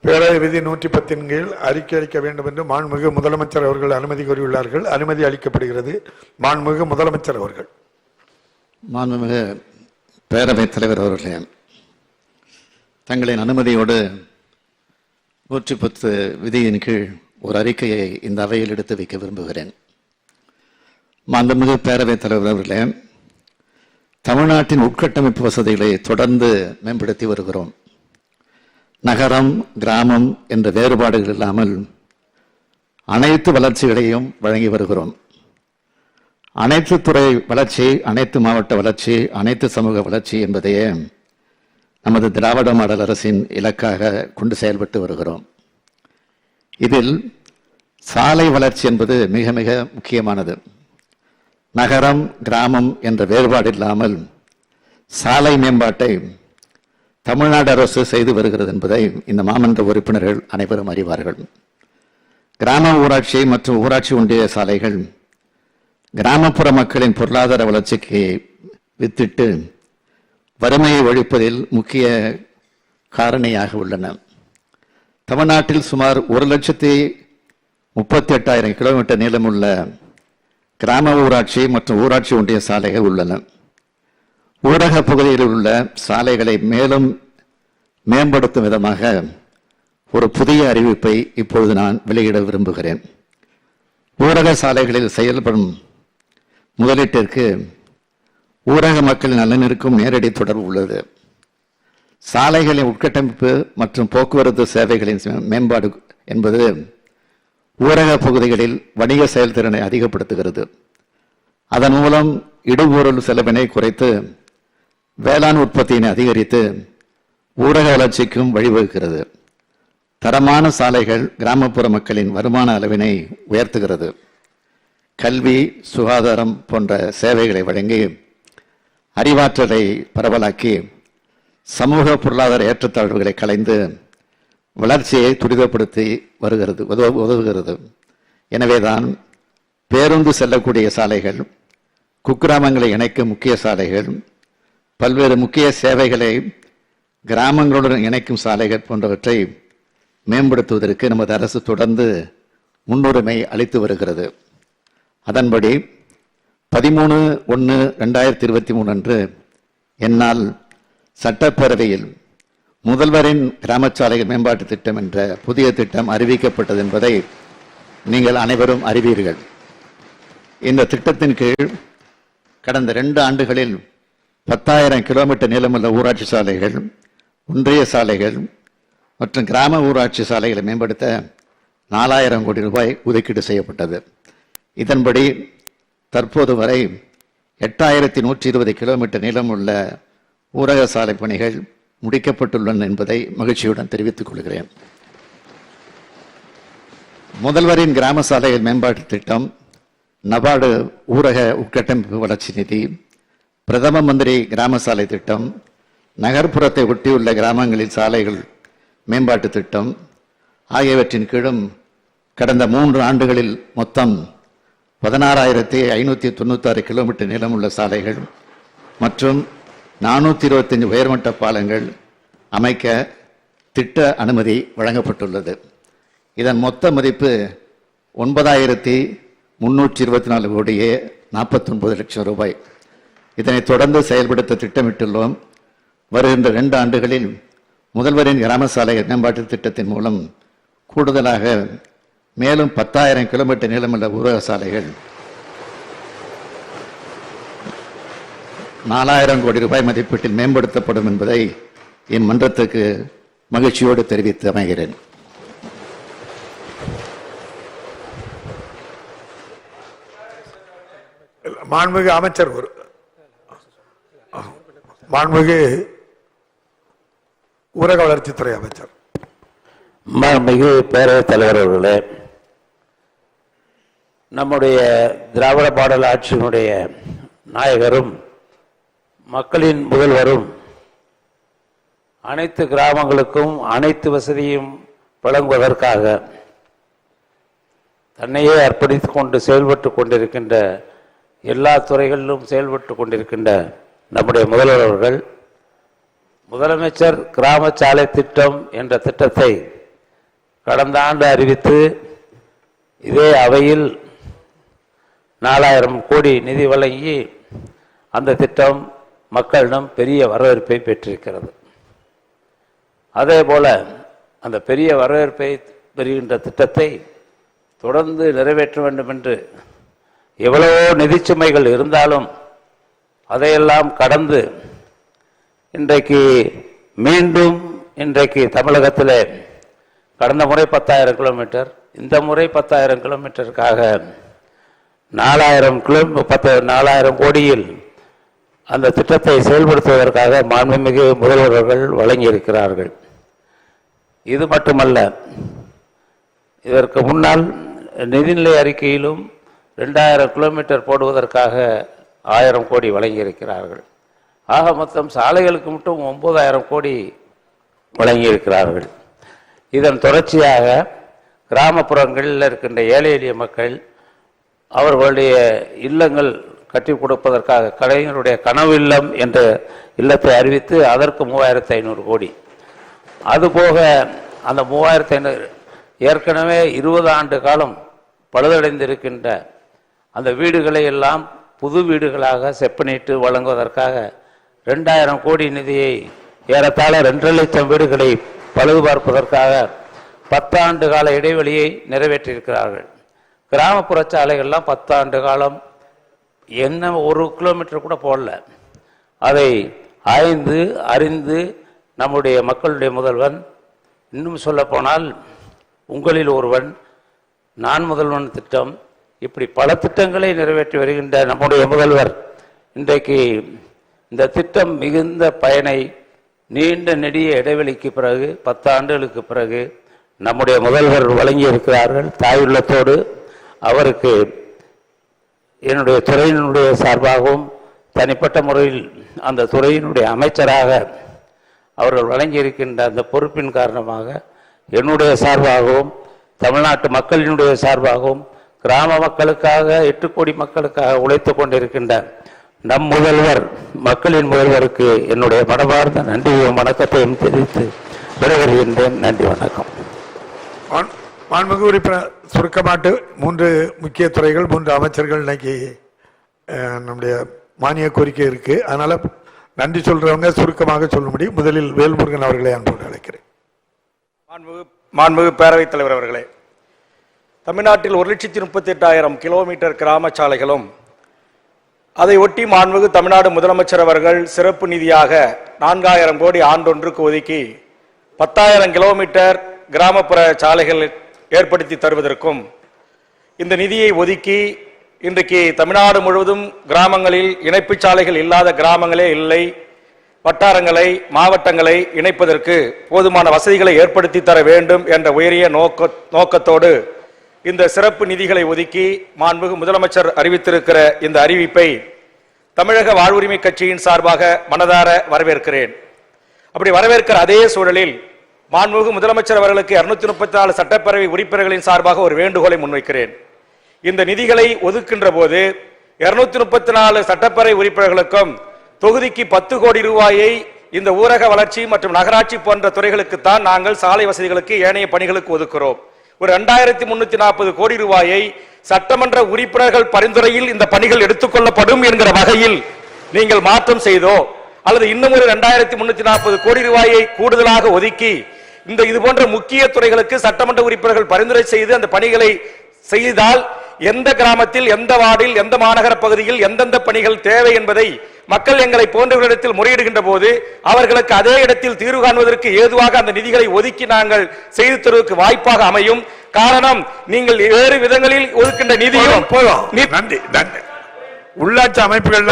பேராய விதி நூற்றி பத்தின் கீழ் அறிக்கை அளிக்க வேண்டும் என்று மாண்புமிகு முதலமைச்சர் அவர்கள் அனுமதி கோரியுள்ளார்கள் அனுமதி அளிக்கப்படுகிறது. மாண்புமிகு முதலமைச்சர் அவர்கள். மாண்புமிகு பேரவைத் தலைவர் அவர்களே தங்களின் அனுமதியோடு நூற்றி பத்து விதியின் கீழ் ஒரு அறிக்கையை இந்த அவையில் எடுத்து வைக்க விரும்புகிறேன். மாண்புமிகு பேரவைத் தலைவர் அவர்களே தமிழ்நாட்டின் உட்கட்டமைப்பு வசதிகளை தொடர்ந்து மேம்படுத்தி வருகிறோம். நகரம் கிராமம் என்ற வேறுபாடுகள் இல்லாமல் அனைத்து வளர்ச்சிகளையும் வழங்கி வருகிறோம். அனைத்து துறை வளர்ச்சி அனைத்து மாவட்ட வளர்ச்சி அனைத்து சமூக வளர்ச்சி என்பதையே நமது திராவிட மாடல் அரசின் இலக்காக கொண்டு செயல்பட்டு வருகிறோம். இதில் சாலை வளர்ச்சி என்பது மிக மிக முக்கியமானது. நகரம் கிராமம் என்ற வேறுபாடு இல்லாமல் சாலை மேம்பாட்டை தமிழ்நாடு அரசு செய்து வருகிறது என்பதை இந்த மாமன்ற உறுப்பினர்கள் அனைவரும் அறிவார்கள். கிராம ஊராட்சி மற்றும் ஊராட்சி ஒன்றிய சாலைகள் கிராமப்புற மக்களின் பொருளாதார வளர்ச்சிக்கு வித்திட்டு வறுமையை ஒழிப்பதில் முக்கிய காரணியாக உள்ளன. தமிழ்நாட்டில் சுமார் ஒரு லட்சத்தி முப்பத்தி எட்டாயிரம் கிலோமீட்டர் நீளமுள்ள கிராம ஊராட்சி மற்றும் ஊராட்சி ஒன்றிய சாலைகள் உள்ளன. ஊரக பகுதியில் உள்ள சாலைகளை மேலும் மேம்படுத்தும் விதமாக ஒரு புதிய அறிவிப்பை இப்பொழுது நான் வெளியிட விரும்புகிறேன். ஊரக சாலைகளில் செயல்படும் முதலீட்டிற்கு ஊரக மக்களின் நலனிற்கும் நேரடி தொடர்பு உள்ளது. சாலைகளின் உட்கட்டமைப்பு மற்றும் போக்குவரத்து சேவைகளின் மேம்பாடு என்பது ஊரக பகுதிகளில் வணிக செயல்திறனை அதிகப்படுத்துகிறது. அதன் மூலம் இடுபொருள் செலவினை குறைத்து வேளாண் உற்பத்தியினை அதிகரித்து ஊரக வளர்ச்சிக்கும் வழிவகுக்கிறது. தரமான சாலைகள் கிராமப்புற மக்களின் வருமான அளவினை உயர்த்துகிறது. கல்வி சுகாதாரம் போன்ற சேவைகளை வழங்கி அறிவாற்றலை பரவலாக்கி சமூக பொருளாதார ஏற்றத்தாழ்வுகளை கலைந்து வளர்ச்சியை துரிதப்படுத்தி வருகிறது உதவ உதவுகிறது. எனவேதான் பேருந்து செல்லக்கூடிய சாலைகள் குக்கிராமங்களை இணைக்கும் முக்கிய சாலைகள் பல்வேறு முக்கிய சேவைகளை கிராமங்களுடன் இணைக்கும் சாலைகள் போன்றவற்றை மேம்படுத்துவதற்கு நமது அரசு தொடர்ந்து முன்னுரிமை அளித்து வருகிறது. அதன்படி பதிமூணு ஒன்று ரெண்டாயிரத்தி இருபத்தி மூணு அன்று என்னால் சட்டப்பேரவையில் முதல்வரின் கிராமச்சாலைகள் மேம்பாட்டு திட்டம் என்ற புதிய திட்டம் அறிவிக்கப்பட்டது என்பதை நீங்கள் அனைவரும் அறிவீர்கள். இந்த திட்டத்தின் கீழ் கடந்த ரெண்டு ஆண்டுகளில் பத்தாயிரம் கிலோமீட்டர் நீளமுள்ள ஊராட்சி சாலைகள் ஒன்றிய சாலைகள் மற்றும் கிராம ஊராட்சி சாலைகளை மேம்படுத்த நாலாயிரம் கோடி ரூபாய் ஒதுக்கீடு செய்யப்பட்டது. இதன்படி தற்போது வரை எட்டாயிரத்தி நூற்றி இருபது கிலோமீட்டர் நீளமுள்ள ஊரக சாலை பணிகள் முடிக்கப்பட்டுள்ளன என்பதை மகிழ்ச்சியுடன் தெரிவித்துக் கொள்கிறேன். முதல்வரின் கிராம சாலைகள் மேம்பாட்டு திட்டம் நபார்டு ஊரக உட்கட்டமைப்பு வளர்ச்சி நிதி பிரதம மந்திரி கிராம சாலை திட்டம் நகர்ப்புறத்தை ஒட்டியுள்ள கிராமங்களில் சாலைகள் மேம்பாட்டு திட்டம் ஆகியவற்றின் கீழும் கடந்த மூன்று ஆண்டுகளில் மொத்தம் பதினாறாயிரத்தி ஐநூற்றி தொண்ணூத்தாறு கிலோமீட்டர் நீளமுள்ள சாலைகள் மற்றும் நானூற்றி இருபத்தஞ்சு உயர்மட்ட பாலங்கள் அமைக்க திட்ட அனுமதி வழங்கப்பட்டுள்ளது. இதன் மொத்த மதிப்பு ஒன்பதாயிரத்தி முன்னூற்றி இருபத்தி நாலு கோடியே நாற்பத்தொன்பது லட்சம் ரூபாய். இதனை தொடர்ந்து செயல்படுத்த திட்டமிட்டுள்ளோம் வருகின்ற ரெண்டு ஆண்டுகளில் முதல்வரின் கிராம சாலை மேம்பாட்டு திட்டத்தின் மூலம் கூடுதலாக மேலும் பத்தாயிரம் கிலோமீட்டர் நீளமுள்ள ஊரக சாலைகள் நாலாயிரம் கோடி ரூபாய் மதிப்பீட்டில் மேம்படுத்தப்படும் என்பதை இம்மன்றத்துக்கு மகிழ்ச்சியோடு தெரிவித்து அமைகிறேன். மாண்புமிகு அமைச்சர் ஒரு மாண்புமிகு ஊரக வளர்ச்சித்துறை அமைச்சர் மிகு பேரவைத் தலைவர் அவர்களே நம்முடைய திராவிட பாடல் ஆட்சியினுடைய நாயகரும் மக்களின் முதல்வரும் அனைத்து கிராமங்களுக்கும் அனைத்து வசதியும் வழங்குவதற்காக தன்னையே அர்ப்பணித்துக் கொண்டு செயல்பட்டு கொண்டிருக்கின்ற எல்லா துறைகளிலும் செயல்பட்டு கொண்டிருக்கின்ற நம்முடைய முதல்வர் அவர்கள் முதலமைச்சர் கிராம சாலை திட்டம் என்ற திட்டத்தை கடந்த ஆண்டு அறிவித்து இதே அவையில் நாலாயிரம் கோடி நிதி வழங்கி அந்த திட்டம் மக்களிடம் பெரிய வரவேற்பை பெற்றிருக்கிறது. அதே போல அந்த பெரிய வரவேற்பை பெறுகின்ற திட்டத்தை தொடர்ந்து நிறைவேற்ற வேண்டும் என்று எவ்வளவோ நிதிச்சுமைகள் இருந்தாலும் அதையெல்லாம் கடந்து இன்றைக்கு மீண்டும் இன்றைக்கு தமிழகத்திலே கடந்த முறை பத்தாயிரம் கிலோமீட்டர் இந்த முறை பத்தாயிரம் கிலோமீட்டருக்காக நாலாயிரம் கிலோ பத்து நாலாயிரம் கோடியில் அந்த திட்டத்தை செயல்படுத்துவதற்காக மாண்புமிகு முதல்வர்கள் வழங்கியிருக்கிறார்கள். இது மட்டுமல்ல இதற்கு முன்னால் நிதிநிலை அறிக்கையிலும் ரெண்டாயிரம் கிலோமீட்டர் போடுவதற்காக ஆயிரம் கோடி வழங்கியிருக்கிறார்கள். ஆக மொத்தம் சாலைகளுக்கு மட்டும் ஒன்பதாயிரம் கோடி வழங்கியிருக்கிறார்கள். இதன் தொடர்ச்சியாக கிராமப்புறங்களில் இருக்கின்ற ஏழை எளிய மக்கள் அவர்களுடைய இல்லங்கள் கட்டி கொடுப்பதற்காக கலைஞருடைய கனவு இல்லம் என்ற இல்லத்தை அறிவித்து அதற்கு மூவாயிரத்து ஐநூறு கோடி. அதுபோக அந்த மூவாயிரத்து ஐநூறு ஏற்கனவே இருபது ஆண்டு காலம் பழுதடைந்திருக்கின்ற அந்த வீடுகளை எல்லாம் புது வீடுகளாக செப்பனிட்டு வழங்குவதற்காக ரெண்டாயிரம் கோடி நிதியை ஏறத்தாழ ரெண்டரை லட்சம் வீடுகளை பழுது பார்ப்பதற்காக பத்தாண்டு கால இடைவெளியை நிறைவேற்றியிருக்கிறார்கள். கிராமப்புற சாலைகள்லாம் பத்தாண்டு காலம் என்ன ஒரு கிலோமீட்டர் கூட போடல. அதை ஆய்ந்து அறிந்து நம்முடைய மக்களுடைய முதல்வன் இன்னும் சொல்லப்போனால் உங்களில் ஒருவன் நான் முதல்வன் திட்டம் இப்படி பல திட்டங்களை நிறைவேற்றி வருகின்ற நம்முடைய முதல்வர் இன்றைக்கு இந்த திட்டம் மிகுந்த பயனை நீண்ட நெடிய இடைவெளிக்கு பிறகு பத்தாண்டுகளுக்கு பிறகு நம்முடைய முதல்வர் வழங்கியிருக்கிறார்கள். தாயுள்ளத்தோடு அவருக்கு என்னுடைய துறையினுடைய சார்பாகவும் தனிப்பட்ட முறையில் அந்த துறையினுடைய அமைச்சராக அவர்கள் வழங்கியிருக்கின்ற அந்த பொறுப்பின் காரணமாக என்னுடைய சார்பாகவும் தமிழ்நாட்டு மக்களினுடைய சார்பாகவும் கிராம மக்களுக்காக எட்டு கோடி மக்களுக்காக உழைத்து கொண்டிருக்கின்ற நம் முதல்வர் மக்களின் முதல்வருக்கு என்னுடைய மனமார்ந்த நன்றியும் வணக்கத்தையும் தெரிவித்து விடைபெறுகின்றேன். நன்றி வணக்கம். மாண்- மாண்புமிகு உறுப்பினர் சுருக்கமாட்டு மூன்று முக்கிய துறைகள் மூன்று அமைச்சர்கள் இன்னைக்கு நம்முடைய மானிய கோரிக்கை இருக்கு. அதனால நன்றி சொல்றவங்க சுருக்கமாக சொல்லும்படி முதலில் வேல்முருகன் அவர்களை அன்போடு அழைக்கிறேன். மாண்புமிகு மாண்புமிகு பேரவைத் தலைவர் அவர்களே தமிழ்நாட்டில் ஒரு லட்சத்தி முப்பத்தி எட்டாயிரம் கிலோமீட்டர் கிராம சாலைகளும் அதை ஒட்டி மாண்புமிகு தமிழ்நாடு முதலமைச்சர் அவர்கள் சிறப்பு நிதியாக நான்காயிரம் கோடி ஆண்டொன்றுக்கு ஒதுக்கி பத்தாயிரம் கிலோமீட்டர் கிராமப்புற சாலைகள் ஏற்படுத்தி தருவதற்கும் இந்த நிதியை ஒதுக்கி இன்றைக்கு தமிழ்நாடு முழுவதும் கிராமங்களில் இணைப்பு சாலைகள் இல்லாத கிராமங்களே இல்லை. வட்டாரங்களை மாவட்டங்களை இணைப்பதற்கு போதுமான வசதிகளை ஏற்படுத்தி தர வேண்டும் என்ற உயரிய நோக்க நோக்கத்தோடு இந்த சிறப்பு நிதிகளை ஒதுக்கி மாண்புகு முதலமைச்சர் அறிவித்திருக்கிற இந்த அறிவிப்பை தமிழக வாழ்வுரிமை கட்சியின் சார்பாக மனதார வரவேற்கிறேன். அப்படி வரவேற்கிற அதே சூழலில் மாண்புமிகு முதலமைச்சர் அவர்களுக்கு இருநூத்தி முப்பத்தி நாலு சட்டப்பேரவை உறுப்பினர்களின் சார்பாக ஒரு வேண்டுகோளை முன்வைக்கிறேன். இந்த நிதிகளை ஒதுக்கின்ற போது இருநூத்தி முப்பத்தி நாலு சட்டப்பேரவை உறுப்பினர்களுக்கும் தொகுதிக்கு பத்து கோடி ரூபாயை இந்த ஊரக வளர்ச்சி மற்றும் நகராட்சி போன்ற துறைகளுக்குத்தான் நாங்கள் சாலை வசதிகளுக்கு ஏனைய பணிகளுக்கு ஒதுக்கிறோம். ஒரு இரண்டாயிரத்தி முன்னூத்தி நாற்பது கோடி ரூபாயை சட்டமன்ற உறுப்பினர்கள் பரிந்துரையில் இந்த பணிகள் எடுத்துக்கொள்ளப்படும் என்கிற வகையில் நீங்கள் மாற்றம் செய்தோ அல்லது இன்னும் ஒரு இரண்டாயிரத்தி முன்னூத்தி நாற்பது கோடி ரூபாயை கூடுதலாக ஒதுக்கி இந்த இது போன்ற முக்கிய துறைகளுக்கு சட்டமன்ற உறுப்பினர்கள் பரிந்துரை செய்து அந்த பணிகளை செய்தால் எந்த கிராமத்தில் எந்த வார்டில் எந்த மாநகர பகுதியில் எந்தெந்த பணிகள் தேவை என்பதை மக்கள் எங்களை போன்றவர்களிடத்தில் முறையிடுகின்ற போது அவர்களுக்கு அதே இடத்தில் தீர்வு காண்பதற்கு ஏதுவாக அந்த நிதிகளை ஒதுக்கி நாங்கள் செய்து தருவதற்கு வாய்ப்பாக அமையும். காரணம் நீங்கள் வேறு விதங்களில் ஒதுக்கின்ற நிதியும் நன்றி நன்றி. உள்ளாட்சி அமைப்புகள்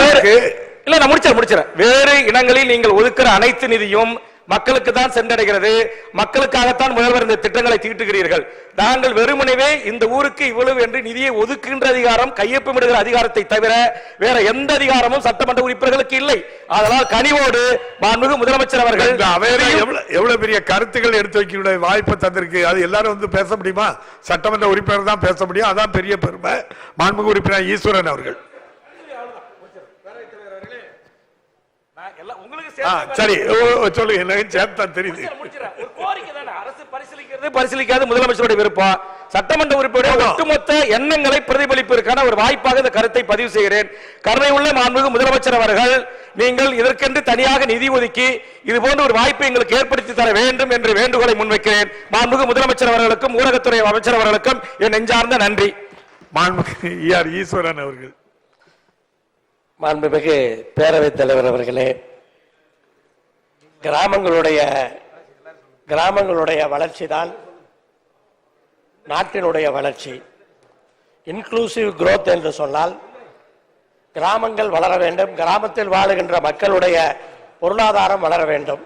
இல்ல நான் முடிச்சிடறேன் முடிச்சிடறேன். வேறு இனங்களில் நீங்கள் ஒதுக்குற அனைத்து நிதியும் மக்களுக்கு தான் சென்றடைகிறது. மக்களுக்காகத்தான் முதல்வர் இந்த திட்டங்களை தீட்டுகிறீர்கள். நாங்கள் வெறுமனவே இந்த ஊருக்கு இவ்வளவு என்று நிதியை ஒதுக்குகின்ற அதிகாரம் கையொப்பமிடுகிற அதிகாரத்தை தவிர வேற எந்த அதிகாரமும் சட்டமன்ற உறுப்பினர்களுக்கு இல்லை. அதனால் கனிவோடு மாண்புமிகு முதலமைச்சர் அவர்கள் எவ்வளவு பெரிய கருத்துக்கள் எடுத்து வைக்க வாய்ப்பு தந்திருக்கு. அது எல்லாரும் வந்து பேச முடியுமா? சட்டமன்ற உறுப்பினர் தான் பேச முடியும். அதான் பெரிய பெருமை. மாண்புமிகு உறுப்பினர் ஈஸ்வரன் அவர்கள். உங்களுக்கு ஆ, சரி. ஓ, ஓ, சொல்லுங்க எனக்கு சேர்த்தா தெரியுது. முடிச்சிடறேன். ஒரு கோரிக்கை தானே. அரசு பரிசீலிக்க பரிசீலிக்கிறது பரிசீலிக்காத முதலமைச்சருடைய விருப்பம் சட்டமன்ற உறுப்பினர் ஒட்டுமொத்த எண்ணங்களை பிரதிபலிப்பதற்கான ஒரு வாய்ப்பாக இந்த கருத்தை பதிவு செய்கிறேன். கருணை உள்ள மாண்புமிகு முதலமைச்சர் அவர்கள் நீங்கள் இதற்கென்று தனியாக நிதி ஒதுக்கி இது போன்ற ஒரு வாய்ப்பை எங்களுக்கு ஏற்படுத்தி தர வேண்டும் என்று வேண்டுகோளை முன்வைக்கிறேன். மாண்புமிகு முதலமைச்சர் அவர்களுக்கும் ஊரகத்துறை அமைச்சர் அவர்களுக்கும் என் நெஞ்சார்ந்த நன்றி. மாண்புமிகு ஈஸ்வரன் அவர்கள். மாண்புமிகு பேரவைத் தலைவர் அவர்களே கிராமங்களுடைய கிராமங்களுடைய வளர்ச்சி தான் நாட்டினுடைய வளர்ச்சி. இன்க்ளூசிவ் குரோத் என்று சொன்னால் கிராமங்கள் வளர வேண்டும் கிராமத்தில் வாழுகின்ற மக்களுடைய பொருளாதாரம் வளர வேண்டும்.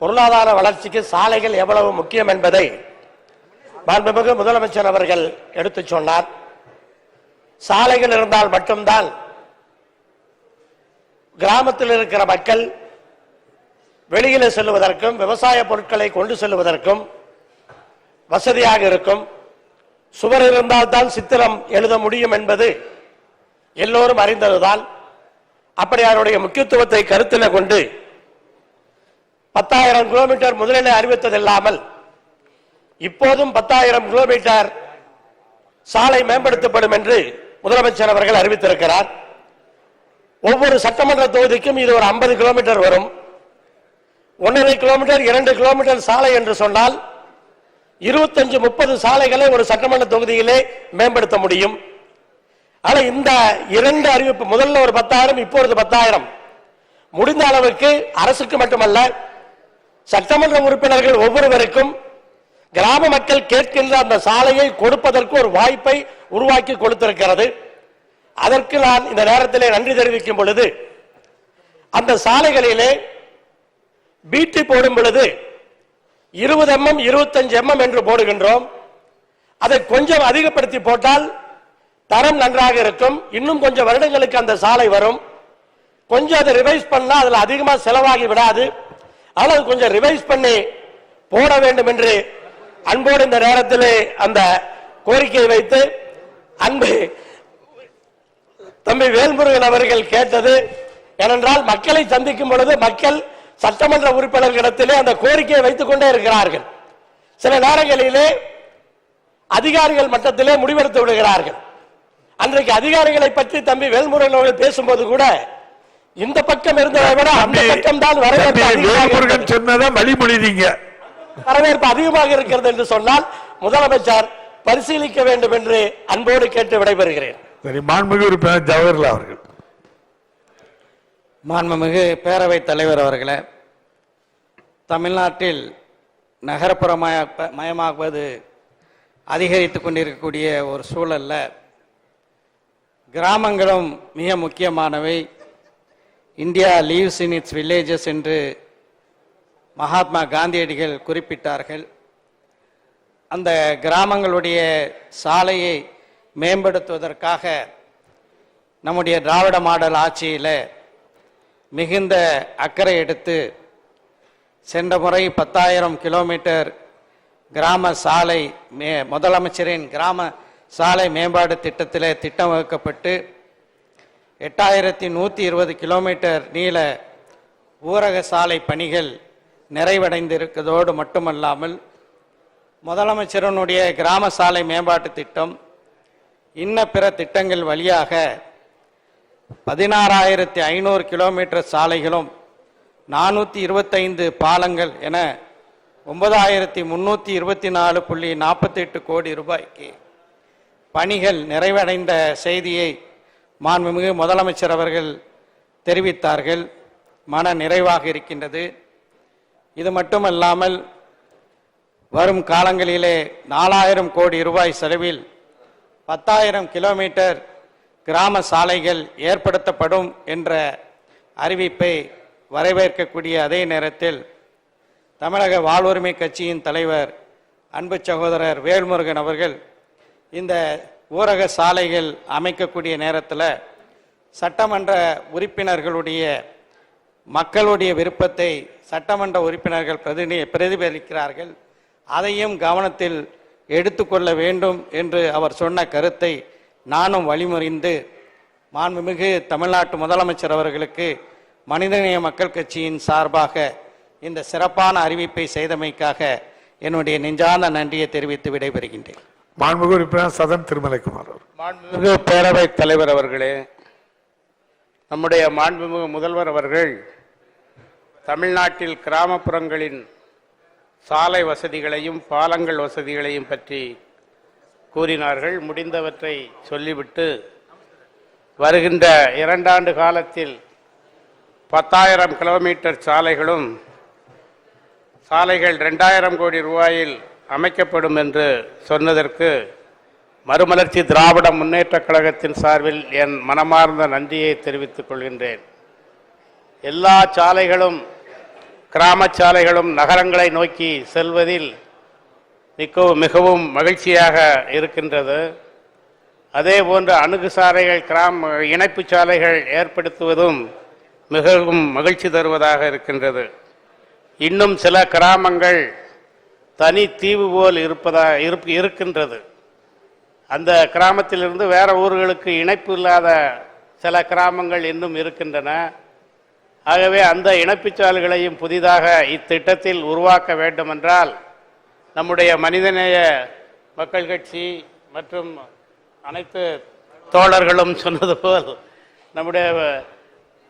பொருளாதார வளர்ச்சிக்கு சாலைகள் எவ்வளவு முக்கியம் என்பதை மாண்புமிகு முதலமைச்சர் அவர்கள் எடுத்துச் சொன்னார். சாலைகள் இருந்தால் மட்டும்தான் கிராமத்தில் இருக்கிற மக்கள் வெளியில செல்வதற்கும் விவசாய பொருட்களை கொண்டு செல்வதற்கும் வசதியாக இருக்கும். சுவர் இருந்தால் தான் சித்திரம் எழுத முடியும் என்பது எல்லோரும் அறிந்ததுதான். அப்படி அதனுடைய முக்கியத்துவத்தை கருத்தில் கொண்டு பத்தாயிரம் கிலோமீட்டர் முதலில் அறிவித்ததில்லாமல் இப்போதும் பத்தாயிரம் கிலோமீட்டர் சாலை மேம்படுத்தப்படும் என்று முதலமைச்சர் அவர்கள் அறிவித்திருக்கிறார். ஒவ்வொரு சட்டமன்ற தொகுதிக்கும் இது ஒரு 50 கிலோமீட்டர் வரும். ஒன்றரை கிலோமீட்டர் இரண்டு கிலோமீட்டர் சாலை என்று சொன்னால் இருபத்தஞ்சு முப்பது சாலைகளை ஒரு சட்டமன்ற தொகுதியிலே மேம்படுத்த முடியும். ஆனால் இந்த இரண்டு அறிவிப்பு முதல்ல ஒரு பத்தாயிரம் இப்பொழுது பத்தாயிரம். முடிந்த அளவுக்கு அரசுக்கு மட்டுமல்ல சட்டமன்ற உறுப்பினர்கள் ஒவ்வொருவருக்கும் கிராம மக்கள் கேட்கின்ற அந்த சாலையை கொடுப்பதற்கு ஒரு வாய்ப்பை உருவாக்கி கொடுத்திருக்கிறது. அதற்கு நான் இந்த நேரத்திலே நன்றி தெரிவிக்கும் பொழுது அந்த சாலைகளிலே பீட்டி போடும் பொழுது இருபது எம்எம் இருபத்தஞ்சு எம்எம் என்று போடுகின்றோம். அதை கொஞ்சம் அதிகப்படுத்தி போட்டால் தரம் நன்றாக இருக்கும். இன்னும் கொஞ்சம் வருடங்களுக்கு அந்த சாலை வரும். கொஞ்சம் அதை ரிவைஸ் பண்ணால் அதில் அதிகமாக செலவாகி விடாது. ஆனால் அது கொஞ்சம் ரிவைஸ் பண்ணி போட வேண்டும் என்று அன்போடு இந்த நேரத்தில் அந்த கோரிக்கையை வைத்து அன்பு தம்பி வேல்முருகன் அவர்கள் கேட்டது ஏனென்றால் மக்களை சந்திக்கும் பொழுது மக்கள் சட்டமன்ற உறுப்பினர்களிடத்திலே அந்த கோரிக்கையை வைத்துக் கொண்டே இருக்கிறார்கள். சில நேரங்களிலே அதிகாரிகள் மட்டத்திலே முடிவெடுத்து விடுகிறார்கள். அன்றைக்கு அதிகாரிகளை பற்றி தம்பி வேல்முருகன் அவர்கள் பேசும்போது கூட இந்த பக்கம் இருந்ததை விட அந்த பக்கம் தான் வரவேற்பு. சொன்னதை வழிமொழிதீங்க. வரவேற்பு அதிகமாக இருக்கிறது என்று சொன்னால் முதலமைச்சர் பரிசீலிக்க வேண்டும் என்று அன்போடு கேட்டு விடைபெறுகிறேன். சரி மாண்புமிகு உறுப்பினர் ஜவஹர்லால் அவர்கள். மாண்புமிகு பேரவைத் தலைவர் அவர்களே தமிழ்நாட்டில் நகரப்புறமய மயமாகுவது அதிகரித்து கொண்டிருக்கக்கூடிய ஒரு சூழல்ல கிராமங்களும் மிக முக்கியமானவை. India lives in its villages என்று மகாத்மா காந்தியடிகள் குறிப்பிட்டார்கள். அந்த கிராமங்களுடைய சாலையை மேம்படுத்துவதற்காக நம்முடைய திராவிட மாடல் ஆட்சியில் மிகுந்த அக்கறை எடுத்து சென்ற முறை பத்தாயிரம் கிலோமீட்டர் கிராம சாலை மே முதலமைச்சரின் கிராம சாலை மேம்பாடு திட்டத்தில் திட்டம் வகுக்கப்பட்டு எட்டாயிரத்தி நூற்றி இருபது கிலோமீட்டர் நீள ஊரக சாலை பணிகள் நிறைவடைந்திருக்கிறதோடு மட்டுமல்லாமல் முதலமைச்சரனுடைய கிராம சாலை மேம்பாட்டு திட்டம் இன்ன பிற திட்டங்கள் வழியாக பதினாறாயிரத்தி ஐநூறு கிலோமீட்டர் சாலைகளும் நானூற்றி இருபத்தைந்து பாலங்கள் என ஒன்பதாயிரத்தி முன்னூற்றி இருபத்தி நாலு புள்ளி நாற்பத்தெட்டு கோடி ரூபாய்க்கு பணிகள் நிறைவடைந்த செய்தியை மாண்புமிகு முதலமைச்சர் அவர்கள் தெரிவித்தார்கள். மன நிறைவாக இருக்கின்றது. இது மட்டுமல்லாமல் வரும் காலங்களிலே நாலாயிரம் கோடி ரூபாய் செலவில் பத்தாயிரம் கிலோமீட்டர் கிராம சாலைகள் ஏற்படுத்தப்படும் என்ற அறிவிப்பை வரவேற்கக்கூடிய அதே நேரத்தில் தமிழக வாழ்வுரிமை கட்சியின் தலைவர் அன்பு சகோதரர் வேல்முருகன் அவர்கள் இந்த ஊரக சாலைகள் அமைக்கக்கூடிய நேரத்தில் சட்டமன்ற உறுப்பினர்களுடைய மக்களுடைய விருப்பத்தை சட்டமன்ற உறுப்பினர்கள் பிரதி பிரதிபலிக்கிறார்கள். அதையும் கவனத்தில் எடுத்துக்கொள்ள வேண்டும் என்று அவர் சொன்ன கருத்தை நானும் வழிமுறிந்து மாண்புமிகு தமிழ்நாட்டு முதலமைச்சர் அவர்களுக்கு மனிதநேய மக்கள் கட்சியின் சார்பாக இந்த சிறப்பான அறிவிப்பை செய்தமைக்காக என்னுடைய நெஞ்சார்ந்த நன்றியை தெரிவித்து விடைபெறுகின்றேன். மாண்புமிகு உறுப்பினர் சதன் திருமலைக்குமார் மாண்புமிகு பேரவைத் தலைவர் அவர்களே நம்முடைய மாண்புமிகு முதல்வர் அவர்கள் தமிழ்நாட்டில் கிராமப்புறங்களின் சாலை வசதிகளையும் பாலங்கள் வசதிகளையும் பற்றி கூறினார்கள். முடிந்தவற்றை சொல்லிவிட்டு வருகின்ற இரண்டாண்டு காலத்தில் பத்தாயிரம் கிலோமீட்டர் சாலைகளும் சாலைகள் ரெண்டாயிரம் கோடி ரூபாயில் அமைக்கப்படும் என்று சொன்னதற்கு மறுமலர்ச்சி திராவிட முன்னேற்றக் கழகத்தின் சார்பில் என் மனமார்ந்த நன்றியை தெரிவித்துக் கொள்கின்றேன். எல்லா சாலைகளும் கிராம சாலைகளும் நகரங்களை நோக்கி செல்வதில் மிகவும் மிகவும் மகிழ்ச்சியாக இருக்கின்றது. அதே போன்று அணுகு சாலைகள் கிராம இணைப்பு சாலைகள் ஏற்படுத்துவதும் மிகவும் மகிழ்ச்சி தருவதாக இருக்கின்றது. இன்னும் சில கிராமங்கள் தனி தீவு போல் இருப்பதா இருப் இருக்கின்றது. அந்த கிராமத்திலிருந்து வேறு ஊர்களுக்கு இணைப்பு இல்லாத சில கிராமங்கள் இன்னும் இருக்கின்றன. ஆகவே அந்த இணைப்புச்சால்களையும் புதிதாக இத்திட்டத்தில் உருவாக்க வேண்டுமென்றால் நம்முடைய மனிதநேய மக்கள் கட்சி மற்றும் அனைத்து தோழர்களும் சொன்னது போல் நம்முடைய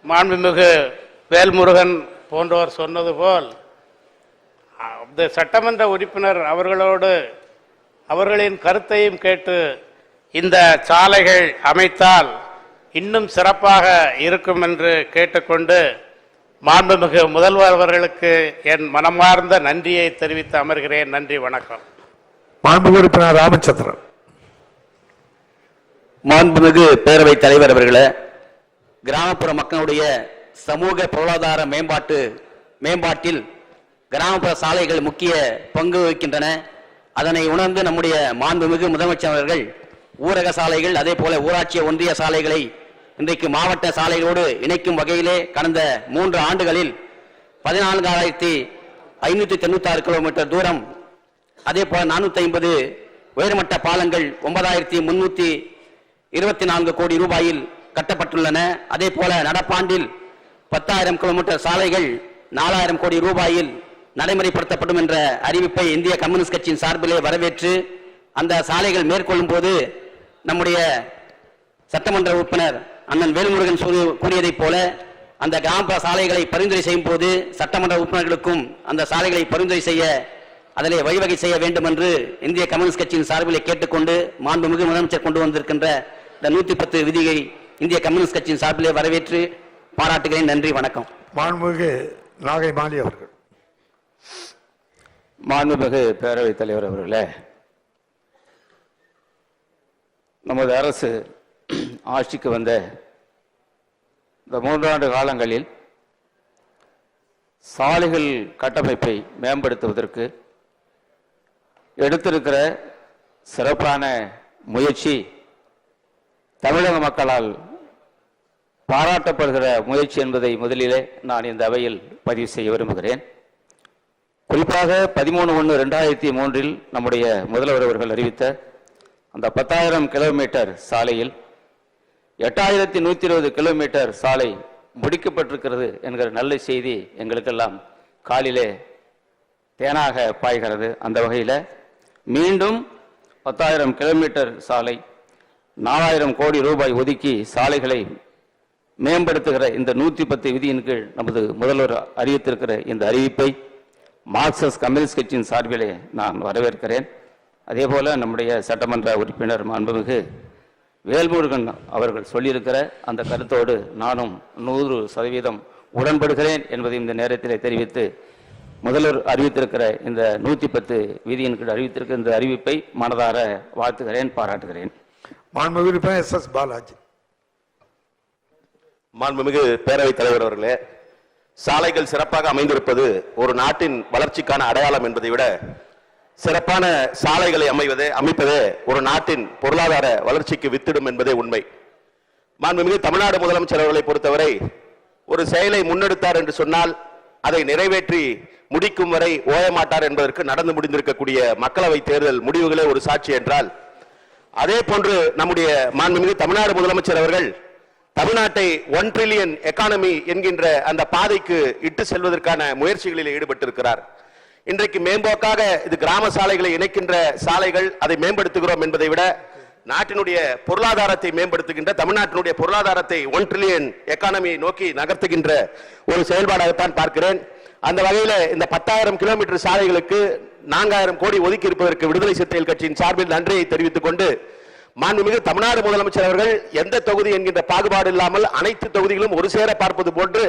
மாண்புமிகு வேல்முருகன் போன்றோர் சொன்னது போல் இந்த சட்டமன்ற உறுப்பினர் அவர்களோடு அவர்களின் கருத்தையும் கேட்டு இந்த சாலைகள் அமைத்தால் இன்னும் சிறப்பாக இருக்கும் என்று கேட்டுக்கொண்டு மாண்புமிகு முதல்வர் அவர்களுக்கு என் மனமார்ந்த நன்றியை தெரிவித்து அமர்கிறேன். நன்றி வணக்கம். மாண்புமிகு உறுப்பினர் ராமச்சந்திரன். மாண்புமிகு பேரவைத் தலைவர் அவர்களே கிராமப்புற மக்களுடைய சமூக பொருளாதார மேம்பாட்டு மேம்பாட்டில் கிராமப்புற சாலைகள் முக்கிய பங்கு வகிக்கின்றன. அதனை உணர்ந்து நம்முடைய மாண்புமிகு முதலமைச்சர் அவர்கள் ஊரக சாலைகள் அதே போல ஊராட்சி ஒன்றிய சாலைகளை இன்றைக்கு மாவட்ட சாலைகளோடு இணைக்கும் வகையிலே கடந்த மூன்று ஆண்டுகளில் பதினான்காயிரத்தி ஐநூற்றி தொண்ணூத்தாறு கிலோமீட்டர் தூரம் அதே போல் நானூற்றி ஐம்பது உயர்மட்ட பாலங்கள் ஒன்பதாயிரத்தி முன்னூற்றி இருபத்தி நான்கு கோடி ரூபாயில் கட்டப்பட்டுள்ளன. அதே போல நடப்பாண்டில் பத்தாயிரம் கிலோமீட்டர் சாலைகள் நாலாயிரம் கோடி ரூபாயில் நடைமுறைப்படுத்தப்படும் என்ற அறிவிப்பை இந்திய கம்யூனிஸ்ட் கட்சியின் சார்பிலே வரவேற்று அந்த சாலைகள் மேற்கொள்ளும் போது நம்முடைய சட்டமன்ற உறுப்பினர் அண்ணன் வேல்முருகன் கூறியதைப் போல அந்த கிராமப்புற சாலைகளை பரிந்துரை செய்யும் போது சட்டமன்ற உறுப்பினர்களுக்கும் அந்த சாலைகளை பரிந்துரை செய்ய அதிலே வழிவகை செய்ய வேண்டும் என்று இந்திய கம்யூனிஸ்ட் கட்சியின் சார்பிலே கேட்டுக்கொண்டு மாண்புமிகு முதலமைச்சர் கொண்டு வந்திருக்கின்ற இந்த நூத்தி பத்து விதியை இந்திய கம்யூனிஸ்ட் கட்சியின் சார்பிலே வரவேற்று பாராட்டுகிறேன். நன்றி வணக்கம். மாண்புமிகு நாகை மாலி அவர்கள். மாண்புமிகு பேரவைத் தலைவர் அவர்களே நமது அரசு ஆட்சிக்கு வந்த இந்த மூன்றாண்டு காலங்களில் சாலைகள் கட்டமைப்பை மேம்படுத்துவதற்கு எடுத்திருக்கிற சிறப்பான முயற்சி தமிழக மக்களால் பாராட்டப்படுகிற முயற்சி என்பதை முதலிலே நான் இந்த அவையில் பதிவு செய்ய விரும்புகிறேன். குறிப்பாக பதிமூணு ஒன்று ரெண்டாயிரத்தி மூன்றில் நம்முடைய முதல்வர் அவர்கள் அறிவித்த அந்த பத்தாயிரம் கிலோமீட்டர் சாலையில் எட்டாயிரத்தி நூற்றி இருபது கிலோமீட்டர் சாலை முடிக்கப்பட்டிருக்கிறது என்கிற நல்ல செய்தி எங்களுக்கெல்லாம் காலிலே தேனாக பாய்கிறது. அந்த வகையில் மீண்டும் பத்தாயிரம் கிலோமீட்டர் சாலை நாலாயிரம் கோடி ரூபாய் ஒதுக்கி சாலைகளை மேம்படுத்துகிற இந்த நூற்றி பத்து விதியின் கீழ் நமது முதல்வர் அறிவித்திருக்கிற இந்த அறிவிப்பை மார்க்சிஸ்ட் கம்யூனிஸ்ட் கட்சியின் சார்பிலே நான் வரவேற்கிறேன். அதேபோல நம்முடைய சட்டமன்ற உறுப்பினர் மாண்புமிகு வேல்முருகன் அவர்கள் சொல்லியிருக்கிற அந்த கருத்தோடு நானும் நூறு சதவீதம் உடன்படுகிறேன் என்பதை இந்த நேரத்திலே தெரிவித்து முதல்வர் அறிவித்திருக்கிற இந்த நூற்றி பத்து விதியின் கீழ் அறிவித்திருக்கிற இந்த அறிவிப்பை மனதார வாழ்த்துகிறேன் பாராட்டுகிறேன். மாண்புமிகு உறுப்பினர் எஸ் எஸ் பாலாஜி மாண்புமிகு பேரவைத் தலைவர் அவர்களே சாலைகள் சிறப்பாக அமைந்திருப்பது ஒரு நாட்டின் வளர்ச்சிக்கான அடையாளம் என்பதை விட சிறப்பான சாலைகளை அமைவது அமைப்பது ஒரு நாட்டின் பொருளாதார வளர்ச்சிக்கு வித்திடும் என்பதே உண்மை. மாண்புமிகு தமிழ்நாடு முதலமைச்சர் அவர்களை பொறுத்தவரை ஒரு செயலை முன்னெடுத்தார் என்று சொன்னால் அதை நிறைவேற்றி முடிக்கும் வரை ஓயமாட்டார் என்பதற்கு நடந்து முடிந்திருக்கக்கூடிய மக்களவை தேர்தல் முடிவுகளே ஒரு சாட்சி என்றால் அதே போன்று நம்முடைய மாண்புமிகு தமிழ்நாடு முதலமைச்சர் அவர்கள் தமிழ்நாட்டை ஒன் ட்ரில்லியன் எக்கானமி என்கின்ற அந்த பாதைக்கு இட்டு செல்வதற்கான முயற்சிகளில் ஈடுபட்டிருக்கிறார். இன்றைக்கு மேம்போக்காக இது கிராம சாலைகளை இணைக்கின்ற சாலைகள் அதை மேம்படுத்துகிறோம் என்பதை விட நாட்டினுடைய பொருளாதாரத்தை மேம்படுத்துகின்ற தமிழ்நாட்டினுடைய பொருளாதாரத்தை ஒன் ட்ரில்லியன் எக்கானமியை நோக்கி நகர்த்துகின்ற ஒரு செயல்பாடாகத்தான் பார்க்கிறேன். அந்த வகையில் இந்த பத்தாயிரம் கிலோமீட்டர் சாலைகளுக்கு நான்காயிரம் கோடி ஒதுக்கி இருப்பதற்கு விடுதலை சிறுத்தைகள் கட்சியின் சார்பில் நன்றியை தெரிவித்துக் கொண்டு மாண்புமிகு தமிழ்நாடு முதலமைச்சர் அவர்கள் எந்த தொகுதி என்கின்ற பாகுபாடு இல்லாமல் அனைத்து தொகுதிகளும் ஒரு சேர பார்ப்பது போன்று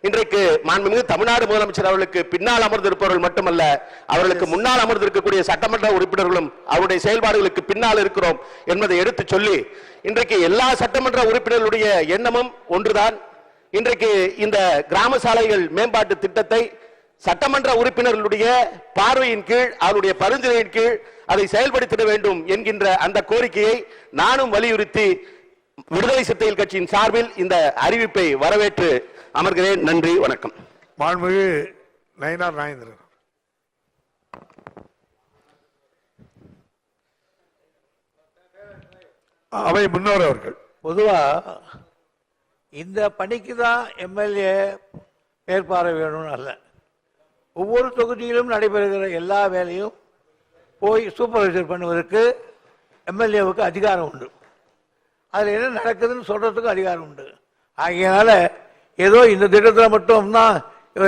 இன்றைக்கு மாண்புமிகு தமிழ்நாடு முதலமைச்சர் அவர்களுக்கு பின்னால் அமர்ந்திருப்பவர்கள் மட்டுமல்ல அவர்களுக்கு முன்னால் அமர்ந்திருக்கக்கூடிய சட்டமன்ற உறுப்பினர்களும் அவருடைய செயல்பாடுகளுக்கு பின்னால் இருக்கிறோம் என்பதை எடுத்து சொல்லி இன்றைக்கு எல்லா சட்டமன்ற உறுப்பினர்களுடைய எண்ணமும் ஒன்றுதான். இன்றைக்கு இந்த கிராம சாலைகள் மேம்பாட்டு திட்டத்தை சட்டமன்ற உறுப்பினர்களுடைய பார்வையின் கீழ் அவருடைய பரிந்துரையின் கீழ் அதை செயல்படுத்திட வேண்டும் என்கின்ற அந்த கோரிக்கையை நானும் வலியுறுத்தி விடுதலை சிறுத்தைகள் கட்சியின் சார்பில் இந்த அறிவிப்பை வரவேற்று அமர்கிறேன். நன்றி வணக்கம். மாண்புமிகு நயினார் நாயந்திரன் அவை முன்னோர் அவர்கள். பொதுவா இந்த பணிக்கு தான் எம்எல்ஏ மேற்பார்வை வேணும்னு அல்ல. ஒவ்வொரு தொகுதியிலும் நடைபெறுகிற எல்லா வேலையும் போய் சூப்பர்வைசர் பண்ணுவதற்கு எம்எல்ஏவுக்கு அதிகாரம் உண்டு. அதில் என்ன நடக்குதுன்னு சொல்கிறதுக்கும் அதிகாரம் உண்டு. ஆகையினால ஏதோ இந்த திட்டத்தில் மட்டும்தான்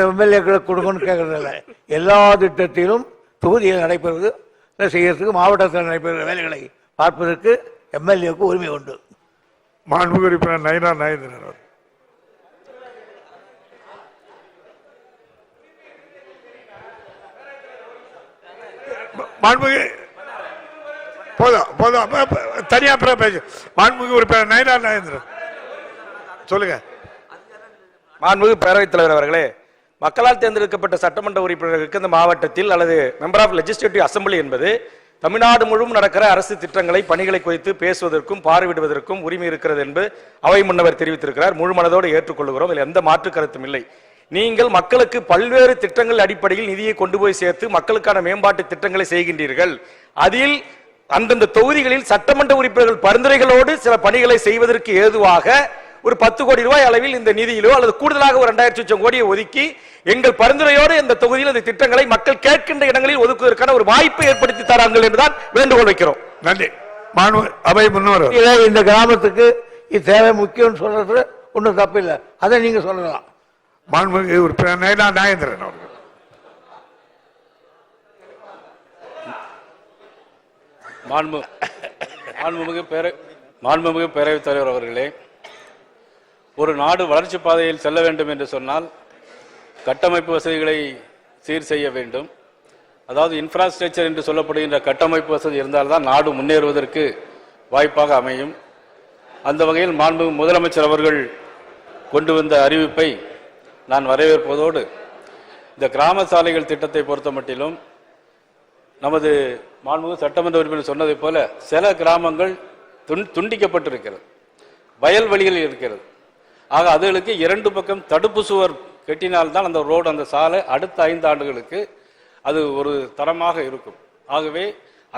எம்எல்ஏக்களுக்கு கொடுக்கணும்னு கேட்குறதில்ல எல்லா திட்டத்திலும் தொகுதியில் நடைபெறுவது செய்யறதுக்கு மாவட்டத்தில் நடைபெறுகிற வேலைகளை பார்ப்பதற்கு எம்எல்ஏவுக்கு உரிமை உண்டு. மாண்புமிகு நயனா நயந்திரன் மாண்புமிகு போதும் போதும். தனியா அப்புறம் பேசு மாண்புமிகு உறுப்பினர் நயினார் நாயந்திரன் சொல்லுங்க. மாண்புமிகு பேரவைத் தலைவர் அவர்களே மக்களால் தேர்ந்தெடுக்கப்பட்ட சட்டமன்ற உறுப்பினர்களுக்கு இந்த மாவட்டத்தில் அல்லது மெம்பர் ஆஃப் லெஜிஸ்லேட்டிவ் அசம்பிளி என்பது தமிழ்நாடு முழுவதும் நடக்கிற அரசு திட்டங்களை பணிகளை குறித்து பேசுவதற்கும் பார்வையிடுவதற்கும் உரிமை இருக்கிறது என்று அவை முன்னவர் தெரிவித்திருக்கிறார். முழு மனதோடு ஏற்றுக்கொள்கிறோம் இதில் எந்த மாற்று கருத்தும் இல்லை. நீங்கள் மக்களுக்கு பல்வேறு திட்டங்கள் அடிப்படையில் நிதியை கொண்டு போய் சேர்த்து மக்களுக்கான மேம்பாட்டு திட்டங்களை செய்கின்றீர்கள். அதில் அந்தந்த தொகுதிகளில் சட்டமன்ற உறுப்பினர்கள் பரிந்துரைகளோடு சில பணிகளை செய்வதற்கு ஏதுவாக ஒரு பத்து கோடி ரூபாய் அளவில் இந்த நிதியிலோ அல்லது கூடுதலாக ஒரு ரெண்டாயிரத்தி லட்சம் கோடியை ஒதுக்கி எங்கள் பரிந்துரையோடு இந்த தொகுதியில் இந்த திட்டங்களை மக்கள் கேட்கின்ற இடங்களில் ஒதுக்குவதற்கான ஒரு வாய்ப்பை ஏற்படுத்தி தராங்கள் என்றுதான் வேண்டுகோள் வைக்கிறோம். நன்றி. மாண்பு அவை முன்னோர் இந்த கிராமத்துக்கு இது தேவை முக்கியம்னு சொல்றது ஒன்றும் தப்பு இல்லை அதை நீங்க சொல்லலாம். மாண்புமிகு உறுப்பினர் நயினார் நாயந்திரன் அவர்கள். மாண்பு மாண்புமிகு பேர மாண்புமிகு பேரவைத் தலைவர் அவர்களே ஒரு நாடு வளர்ச்சி பாதையில் செல்ல வேண்டும் என்று சொன்னால் கட்டமைப்பு வசதிகளை சீர் செய்ய வேண்டும். அதாவது இன்ஃப்ராஸ்ட்ரக்சர் என்று சொல்லப்படுகின்ற கட்டமைப்பு வசதி இருந்தால்தான் நாடு முன்னேறுவதற்கு வாய்ப்பாக அமையும். அந்த வகையில் மாண்பு முதலமைச்சர் அவர்கள் கொண்டு வந்த அறிவிப்பை நான் வரவேற்பதோடு இந்த கிராம சாலைகள் திட்டத்தை பொறுத்த மட்டிலும் நமது மாண்புமிகு சட்டமன்ற உறுப்பினர் சொன்னதைப் போல சில கிராமங்கள் துண் துண்டிக்கப்பட்டிருக்கிறது. வயல்வெளிகள் இருக்கிறது. ஆக அதுகளுக்கு இரண்டு பக்கம் தடுப்பு சுவர் கெட்டினால்தான் அந்த ரோடு அந்த சாலை அடுத்த ஐந்து ஆண்டுகளுக்கு அது ஒரு தரமாக இருக்கும். ஆகவே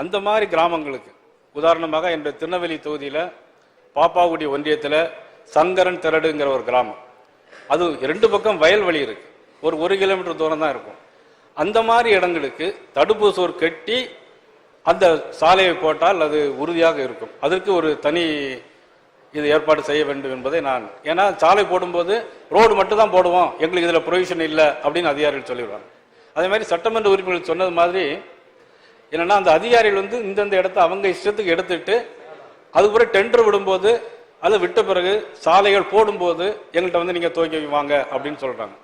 அந்த மாதிரி கிராமங்களுக்கு உதாரணமாக என்ற திருநெல்வேலி தொகுதியில் பாப்பாக்குடி ஒன்றியத்தில் சங்கரன் திரடுங்கிற ஒரு கிராமம். அது ரெண்டு பக்கம் வயல்வெளி இருக்கு. ஒரு ஒரு கிலோமீட்டர் தூரம் தான் இருக்கும். அந்த மாதிரி இடங்களுக்கு தடுப்பு சோர் கட்டி அந்த சாலையை போட்டால் அது உறுதியாக இருக்கும். அதற்கு ஒரு தனி இது ஏற்பாடு செய்ய வேண்டும் என்பதை நான் ஏன்னா சாலை போடும்போது ரோடு மட்டும் தான் போடுவோம். எங்களுக்கு இதில் ப்ரொவிஷன் இல்லை அப்படின்னு அதிகாரிகள் சொல்லிடுவாங்க. அதே மாதிரி சட்டமன்ற உறுப்பினர்கள் சொன்னது மாதிரி என்னன்னா அந்த அதிகாரிகள் வந்து இந்தந்த இடத்த அவங்க இஷ்டத்துக்கு எடுத்துட்டு அதுக்கப்புறம் டெண்டர் விடும்போது அதை விட்ட பிறகு சாலைகள் போடும்போது எங்கள்கிட்ட வந்து நீங்கள் துவக்கி வாங்க அப்படின்னு சொல்கிறாங்க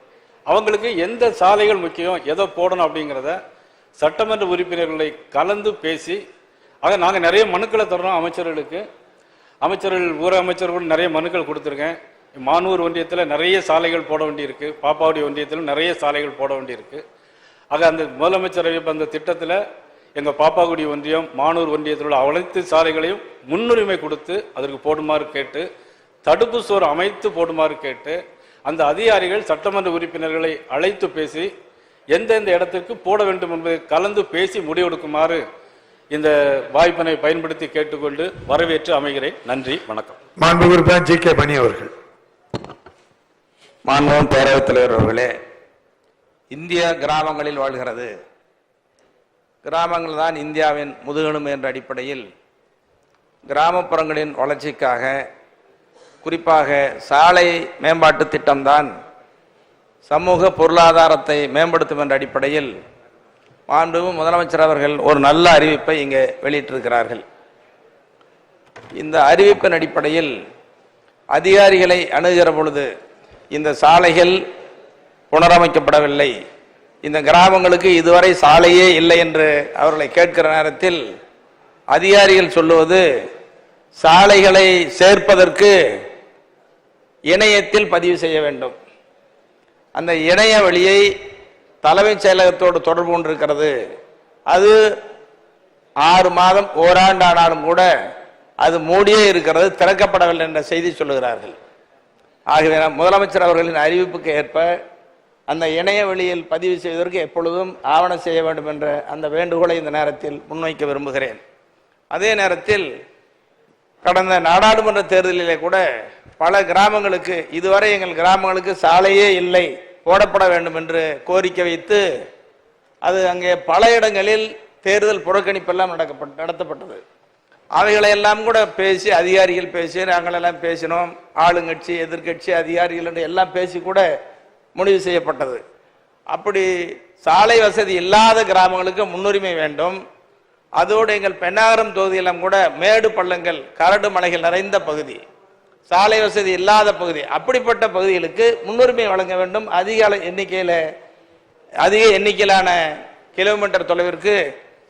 அவங்களுக்கு எந்த சாலைகள் முக்கியம் எதை போடணும் அப்படிங்கிறத சட்டமன்ற உறுப்பினர்களை கலந்து பேசி ஆக நாங்கள் நிறைய மனுக்களை தர்றோம் அமைச்சர்களுக்கு. அமைச்சர்கள் ஊர அமைச்சர்கள் நிறைய மனுக்கள் கொடுத்துருக்கேன். மானூர் ஒன்றியத்தில் நிறைய சாலைகள் போட வேண்டியிருக்கு. பாப்பாவடி ஒன்றியத்திலும் நிறைய சாலைகள் போட வேண்டியிருக்கு. ஆக அந்த முதலமைச்சர் அறிவிப்பு அந்த திட்டத்தில் எங்கள் பாப்பாக்குடி ஒன்றியம் மானூர் ஒன்றியத்தில் உள்ள அனைத்து சாலைகளையும் முன்னுரிமை கொடுத்து அதற்கு போடுமாறு கேட்டு தடுப்பு சுவர் அமைத்து போடுமாறு கேட்டு அந்த அதிகாரிகள் சட்டமன்ற உறுப்பினர்களை அழைத்து பேசி எந்தெந்த இடத்திற்கு போட வேண்டும் என்பதை கலந்து பேசி முடிவெடுக்குமாறு இந்த வாய்ப்பினை பயன்படுத்தி கேட்டுக்கொண்டு வரவேற்று அமைகிறேன். நன்றி வணக்கம். உறுப்பினர் ஜி கே மணி அவர்கள். மாண்பும் பேரவைத் தலைவர் அவர்களே இந்திய கிராமங்களில் வாழ்கிறது கிராமங்கள் தான் இந்தியாவின் முதுகெலும்பு என்ற அடிப்படையில் கிராமப்புறங்களின் வளர்ச்சிக்காக குறிப்பாக சாலை மேம்பாட்டு திட்டம்தான் சமூக பொருளாதாரத்தை மேம்படுத்தும் என்ற அடிப்படையில் மாண்புமிகு முதலமைச்சர் அவர்கள் ஒரு நல்ல அறிவிப்பை இங்கே வெளியிட்டிருக்கிறார்கள். இந்த அறிவிப்பின் அடிப்படையில் அதிகாரிகளை அணுகிற பொழுது இந்த சாலைகள் புனரமைக்கப்படவில்லை. இந்த கிராமங்களுக்கு இதுவரை சாலையே இல்லை என்று அவர்களை கேட்கிற நேரத்தில் அதிகாரிகள் சொல்லுவது சாலைகளை சேர்ப்பதற்கு இணையத்தில் பதிவு செய்ய வேண்டும். அந்த இணைய வழியை தலைமைச் செயலகத்தோடு தொடர்பு கொண்டிருக்கிறது. அது ஆறு மாதம் ஓராண்டு ஆனாலும் கூட அது மூடியே இருக்கிறது திறக்கப்படவில்லை என்ற செய்தி சொல்லுகிறார்கள். ஆகவே முதலமைச்சர் அவர்களின் அறிவிப்புக்கு ஏற்ப அந்த இணையவழியில் பதிவு செய்வதற்கு எப்பொழுதும் ஆவணம் செய்ய வேண்டும் என்ற அந்த வேண்டுகோளை இந்த நேரத்தில் முன்வைக்க விரும்புகிறேன். அதே நேரத்தில் கடந்த நாடாளுமன்ற தேர்தலிலே கூட பல கிராமங்களுக்கு இதுவரை எங்கள் கிராமங்களுக்கு சாலையே இல்லை போடப்பட வேண்டும் என்று கோரிக்கை வைத்து அது அங்கே பல இடங்களில் தேர்தல் புறக்கணிப்பெல்லாம் நடக்கப்பட்டு நடத்தப்பட்டது. அவைகளை எல்லாம் கூட பேசி அதிகாரிகள் பேசி நாங்களெல்லாம் பேசினோம். ஆளுங்கட்சி எதிர்க்கட்சி அதிகாரிகள் என்று எல்லாம் பேசி கூட முடிவு செய்யப்பட்டது. அப்படி சாலை வசதி இல்லாத கிராமங்களுக்கு முன்னுரிமை வேண்டும். அதோடு எங்கள் பெண்ணாகரம் தொகுதியெல்லாம் கூட மேடு பள்ளங்கள் கரடு மலைகள் நிறைந்த பகுதி சாலை வசதி இல்லாத பகுதி அப்படிப்பட்ட பகுதிகளுக்கு முன்னுரிமை வழங்க வேண்டும். அதிக எண்ணிக்கையில் அதிக எண்ணிக்கையிலான கிலோமீட்டர் தொலைவிற்கு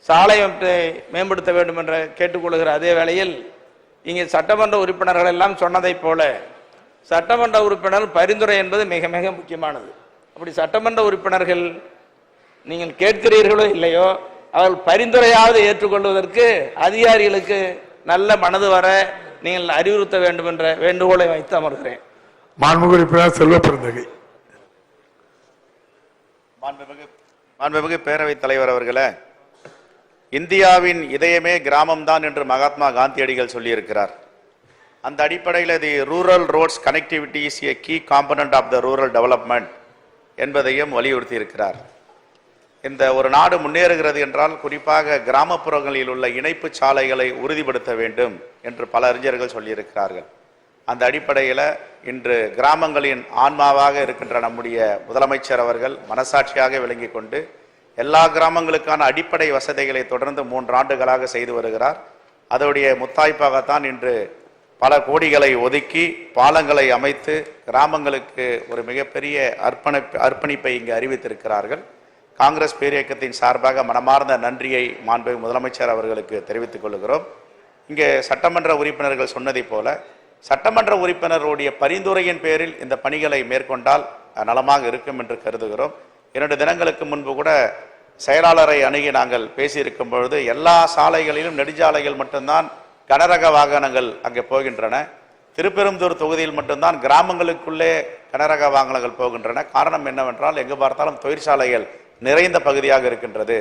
சாலை அமைப்பை மேம்படுத்த வேண்டும் என்று கேட்டுக்கொள்கிற அதே வேளையில் இங்கே சட்டமன்ற உறுப்பினர்கள் எல்லாம் சொன்னதைப் போல சட்டமன்ற உறுப்பினர் பரிந்துரை என்பது மிக மிக முக்கியமானது. அப்படி சட்டமன்ற உறுப்பினர்கள் நீங்கள் கேட்கிறீர்களோ இல்லையோ அவர்கள் பரிந்துரையாவது ஏற்றுக்கொள்வதற்கு அதிகாரிகளுக்கு நல்ல மனது வர நீங்கள் அறிவுறுத்த வேண்டும் என்ற வேண்டுகோளை வைத்து அமர்கிறேன். மாண்புமிகு உறுப்பினர் செல்வ பெருந்தகை. மாண்புமிகு மாண்புமிகு பேரவைத் தலைவர் அவர்களே இந்தியாவின் இதயமே கிராமம்தான் என்று மகாத்மா காந்தியடிகள் சொல்லியிருக்கிறார். அந்த அடிப்படையில் the rural roads connectivity is a key component of the rural development என்பதையும் வலியுறுத்தி இருக்கிறார் இந்த ஒரு நாடு முன்னேறுகிறது என்றால் குறிப்பாக கிராமப்புறங்களில் உள்ள இணைப்பு சாலைகளை உறுதிப்படுத்த வேண்டும் என்று பல அறிஞர்கள் சொல்லியிருக்கிறார்கள். அந்த அடிப்படையில் இன்று கிராமங்களின் ஆன்மாவாக இருக்கின்ற நம்முடைய முதலமைச்சர் அவர்கள் மனசாட்சியாக விளங்கி கொண்டு எல்லா கிராமங்களுக்கான அடிப்படை வசதிகளை தொடர்ந்து மூன்று ஆண்டுகளாக செய்து வருகிறார். அதோடைய முத்தாய்ப்பாகத்தான் இன்று பல கோடிகளை ஒதுக்கி பாலங்களை அமைத்து கிராமங்களுக்கு ஒரு மிகப்பெரிய அர்ப்பணிப்பு அர்ப்பணிப்பை இங்கு அறிவித்திருக்கிறார்கள். காங்கிரஸ் பேரியக்கத்தின் சார்பாக மனமார்ந்த நன்றியை மாண்பு முதலமைச்சர் அவர்களுக்கு தெரிவித்துக் கொள்கிறோம். இங்கே சட்டமன்ற உறுப்பினர்கள் சொன்னதைப் போல சட்டமன்ற உறுப்பினருடைய பரிந்துரையின் பேரில் இந்த பணிகளை மேற்கொண்டால் நலமாக இருக்கும் என்று கருதுகிறோம். இரண்டு தினங்களுக்கு முன்பு கூட செயலாளரை அணுகி நாங்கள் பேசியிருக்கும் பொழுது எல்லா சாலைகளிலும் நெடுஞ்சாலைகள் மட்டும்தான் கனரக வாகனங்கள் அங்கே போகின்றன. திருப்பெரும்புதூர் தொகுதியில் மட்டும்தான் கிராமங்களுக்குள்ளே கனரக வாகனங்கள் போகின்றன. காரணம் என்னவென்றால் எங்கு பார்த்தாலும் தொழிற்சாலைகள் நிறைந்த பகுதியாக இருக்கின்றது.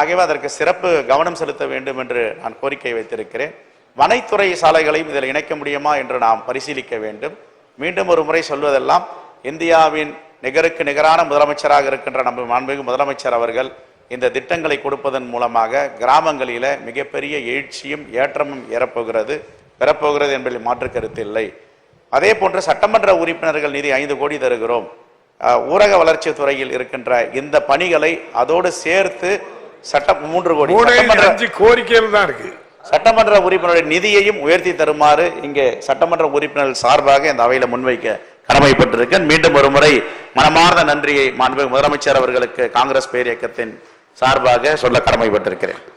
ஆகவே அதற்கு சிறப்பு கவனம் செலுத்த வேண்டும் என்று நான் கோரிக்கை வைத்திருக்கிறேன். வனைத்துறை சாலைகளையும் இதில் இணைக்க முடியுமா என்று நாம் பரிசீலிக்க வேண்டும். மீண்டும் ஒரு முறை சொல்வதெல்லாம் இந்தியாவின் நிகருக்கு நிகரான முதலமைச்சராக இருக்கின்ற நம்ம மாண்புமிகு முதலமைச்சர் அவர்கள் இந்த திட்டங்களை கொடுப்பதன் மூலமாக கிராமங்களில மிகப்பெரிய எழுச்சியும் ஏற்றமும் ஏறப்போகிறது. பெறப்போகிறது என்பதில் மாற்று கருத்து இல்லை. அதே போன்று சட்டமன்ற உறுப்பினர்கள் நிதி ஐந்து கோடி தருகிறோம். ஊரக வளர்ச்சி துறையில் இருக்கின்ற இந்த பணிகளை அதோடு சேர்த்து சட்ட மூன்று கோடி கோரிக்கைகள் தான் இருக்கு. சட்டமன்ற உறுப்பினருடைய நிதியையும் உயர்த்தி தருமாறு இங்கே சட்டமன்ற உறுப்பினர்கள் சார்பாக இந்த அவையில முன்வைக்க கடமைப்பட்டிருக்கேன். மீண்டும் ஒரு முறை மனமார்ந்த நன்றியை மாண்பு முதலமைச்சர் அவர்களுக்கு காங்கிரஸ் பேரியக்கத்தின் சார்பாக சொல்ல கடமைப்பட்டிருக்கிறேன்.